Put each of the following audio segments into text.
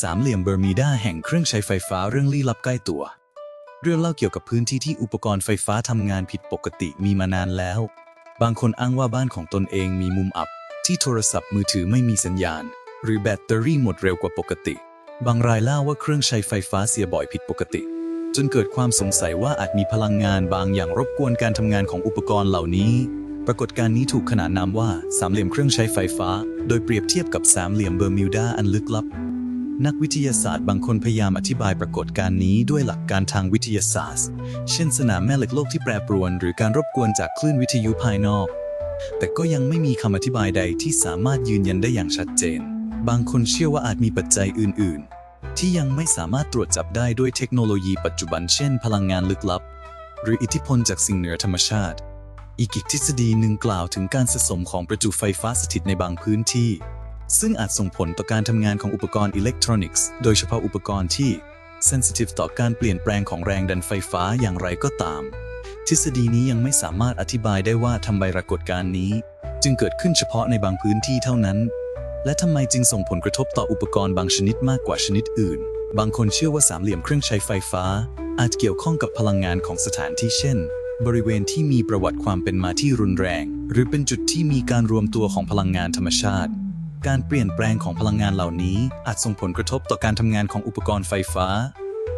สามเหลี่ยมเบอร์มีดาแห่งเครื่องใช้ไฟฟ้าเรื่องลี้ลับใกล้ตัว เรื่องเล่าเกี่ยวกับพื้นที่ที่อุปกรณ์ไฟฟ้าทำงานผิดปกติมีมานานแล้ว บางคนอ้างว่าบ้านของตนเองมีมุมอับ ที่โทรศัพท์มือถือไม่มีสัญญาณ หรือแบตเตอรี่หมดเร็วกว่าปกติ บางรายเล่าว่าเครื่องใช้ไฟฟ้าเสียบ่อยผิดปกติ จนเกิดความสงสัยว่าอาจมีพลังงานบางอย่างรบกวนการทำงานของอุปกรณ์เหล่านี้ปรากฏการณ์นี้ถูกขนานนามว่าสามเหลี่ยมเครื่องใช้ไฟฟ้า โดยเปรียบเทียบกับสามเหลี่ยมเบอร์มิวดาอันลึกลับ นักวิทยาศาสตร์บางคนพยายามอธิบายปรากฏการณ์นี้ด้วยหลักการทางวิทยาศาสตร์ เช่นสนามแม่เหล็กโลกที่แปรปรวน หรือการรบกวนจากคลื่นวิทยุภายนอก แต่ก็ยังไม่มีคำอธิบายใดที่สามารถยืนยันได้อย่างชัดเจน บางคนเชื่อว่าอาจมีปัจจัยอื่น ๆ ที่ยังไม่สามารถตรวจจับได้ด้วยเทคโนโลยีปัจจุบันเช่น พลังงานลึกลับ หรืออิทธิพลจากสิ่งเหนือธรรมชาติ อีกทฤษฎีหนึ่งกล่าวถึงการสะสมของประจุไฟฟ้าสถิตในบางพื้นที่ ซึ่งอาจส่งผลต่อการทำงานของอุปกรณ์อิเล็กทรอนิกส์ โดยเฉพาะอุปกรณ์ที่ sensitive ต่อการเปลี่ยนแปลงของแรงดันไฟฟ้าอย่างไรก็ตาม ทฤษฎีนี้ยังไม่สามารถอธิบายได้ว่าทำไมปรากฏการณ์นี้ จึงเกิดขึ้นเฉพาะในบางพื้นที่เท่านั้น และทำไมจึงส่งผลกระทบต่ออุปกรณ์บางชนิดมากกว่าชนิดอื่น บางคนเชื่อว่าสามเหลี่ยมเครื่องใช้ไฟฟ้า อาจเกี่ยวข้องกับพลังงานของสถานที่เช่น บริเวณที่มีประวัติความเป็นมาที่รุนแรง หรือเป็นจุดที่มีการรวมตัวของพลังงานธรรมชาติ การเปลี่ยนแปลงของพลังงานเหล่านี้ อาจส่งผลกระทบต่อการทำงานของอุปกรณ์ไฟฟ้า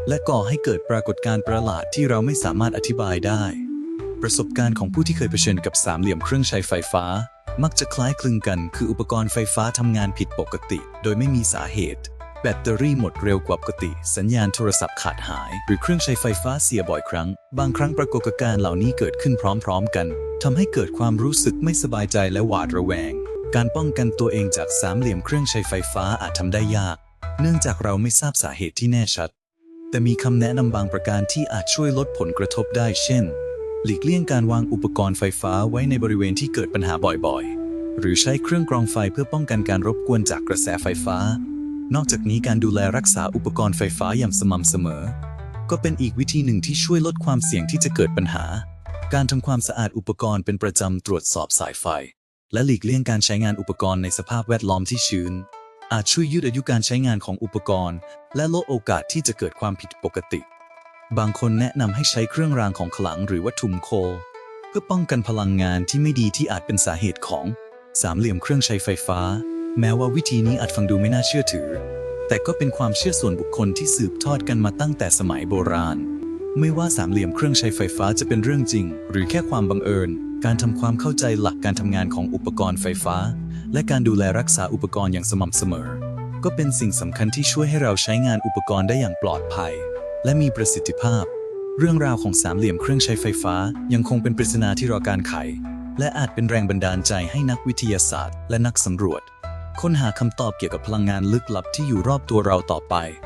และก่อให้เกิดปรากฏการณ์ประหลาดที่เราไม่สามารถอธิบายได้ ประสบการณ์ของผู้ที่เคยเผชิญกับสามเหลี่ยมเครื่องใช้ไฟฟ้า มักจะคล้ายคลึงกัน คืออุปกรณ์ไฟฟ้าทำงานผิดปกติ โดยไม่มีสาเหตุ แบตเตอรี่หมดเร็วกว่าปกติ สัญญาณโทรศัพท์ขาดหาย หรือเครื่องใช้ไฟฟ้าเสียบ่อยครั้ง บางครั้งปรากฏการณ์เหล่านี้เกิดขึ้นพร้อม ๆ กันทำให้เกิดความรู้สึกไม่สบายใจและหวาดระแวง การป้องกันตัวเองจากสามเหลี่ยมเครื่องใช้ไฟฟ้าอาจทำได้ยาก เนื่องจากเราไม่ทราบสาเหตุที่แน่ชัด แต่มีคำแนะนำบางประการที่อาจช่วยลดผลกระทบได้ เช่น หลีกเลี่ยงการวางอุปกรณ์ไฟฟ้าไว้ในบริเวณที่เกิดปัญหาบ่อยๆ หรือใช้เครื่องกรองไฟเพื่อป้องกันการรบกวนจากกระแสไฟฟ้า นอกจากนี้การดูแลรักษาอุปกรณ์ไฟฟ้าอย่างสม่ำเสมอ ก็เป็นอีกวิธีหนึ่งที่ช่วยลดความเสี่ยงที่จะเกิดปัญหา การทำความสะอาดอุปกรณ์เป็นประจำตรวจสอบสายไฟ และหลีกเลี่ยงการใช้งานอุปกรณ์ในสภาพแวดล้อมที่ชื้น อาจช่วยยืดอายุการใช้งานของอุปกรณ์ และลดโอกาสที่จะเกิดความผิดปกติ บางคนแนะนำให้ใช้เครื่องรางของขลังหรือวัตถุมงคเพื่อป้องกันพลังงานที่ไม่ดีที่อาจเป็นสาเหตุของสามเหลี่ยมเครื่องใช้ไฟฟ้า แม้ว่าวิธีนี้อาจฟังดูไม่น่าเชื่อถือ แต่ก็เป็นความเชื่อส่วนบุคคลที่สืบทอดกันมาตั้งแต่สมัยโบราณ ไม่ว่าสามเหลี่ยมเครื่องใช้ไฟฟ้าจะเป็นเรื่องจริง หรือแค่ความบังเอิญ การทำความเข้าใจหลักการทำงานของอุปกรณ์ไฟฟ้า และการดูแลรักษาอุปกรณ์อย่างสม่ำเสมอ ก็เป็นสิ่งสำคัญที่ช่วยให้เราใช้งานอุปกรณ์ได้อย่างปลอดภัย และมีประสิทธิภาพ เรื่องราวของสามเหลี่ยมเครื่องใช้ไฟฟ้ายังคงเป็นปริศนาที่รอการไข และอาจเป็นแรงบันดาลใจให้นักวิทยาศาสตร์ และนักสำรวจ ค้นหาคำตอบเกี่ยวกับพลังงานลึกลับที่อยู่รอบตัวเราต่อไป